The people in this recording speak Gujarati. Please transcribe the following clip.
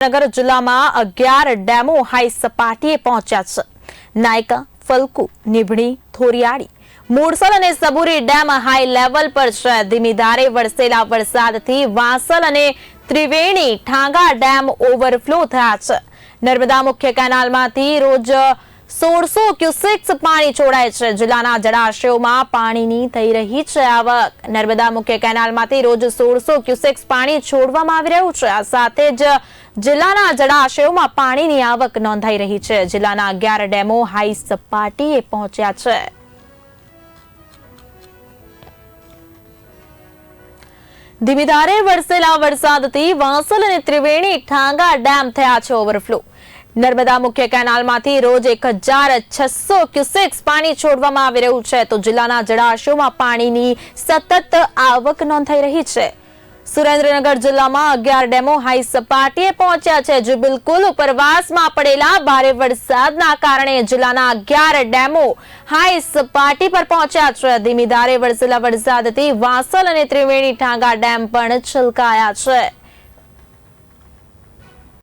નગર જિલ્લામાં અગિયાર ડેમો હાઈ સપાટીએ પહોંચ્યા છે. નાયકા, ફલકુ, નીભણી થોરિયાળી મૂળસલ અને સબુરી ડેમ હાઈ લેવલ પર છે. ધીમી ધારે વરસેલા વરસાદથી વાંસલ અને ત્રિવેણી ઠાંગા ડેમ ઓવરફ્લો થયા છે. નર્મદા મુખ્ય કેનાલમાંથી રોજ સોળસો ક્યુસેક્સ પાણી છોડાય છે. જિલ્લાના જળાશયોમાં પાણીની થઈ રહી છે આવક. નર્મદા મુખ્ય કેનાલમાંથી રોજ સોળસો ક્યુસેક્સ પાણી છોડવામાં આવી રહ્યું છે. આ સાથે જ જિલ્લાના જળાશયોમાં પાણીની આવક નોંધાઈ રહી છે. જિલ્લાના અગિયાર ડેમો હાઈ સપાટીએ પહોંચ્યા છે. ધીમી ધારે વરસેલા વરસાદથી વાંસલ અને ત્રિવેણી ઠાંગા ડેમ થયા છે ઓવરફ્લો. નર્મદા મુખ્ય કેનાલમાંથી રોજ એક હજાર છસો ક્યુસેક્સ પાણી છોડવામાં આવી રહ્યું છે. તો જિલ્લાના જળાશયોમાં પાણીની સતત આવક નોંધાઈ રહી છે. સુરેન્દ્રનગર જિલ્લામાં અગિયાર ડેમો હાઈ સપાટીએ પહોંચ્યા છે, જે બિલકુલ ઉપરવાસમાં પડેલા ભારે વરસાદના કારણે જિલ્લાના અગિયાર ડેમો હાઈ સપાટી પર પહોંચ્યા છે. ધીમી ધારે વરસેલા વરસાદથી વાસલ અને ત્રિવેણી ઠાંગા ડેમ પણ છલકાયા છે.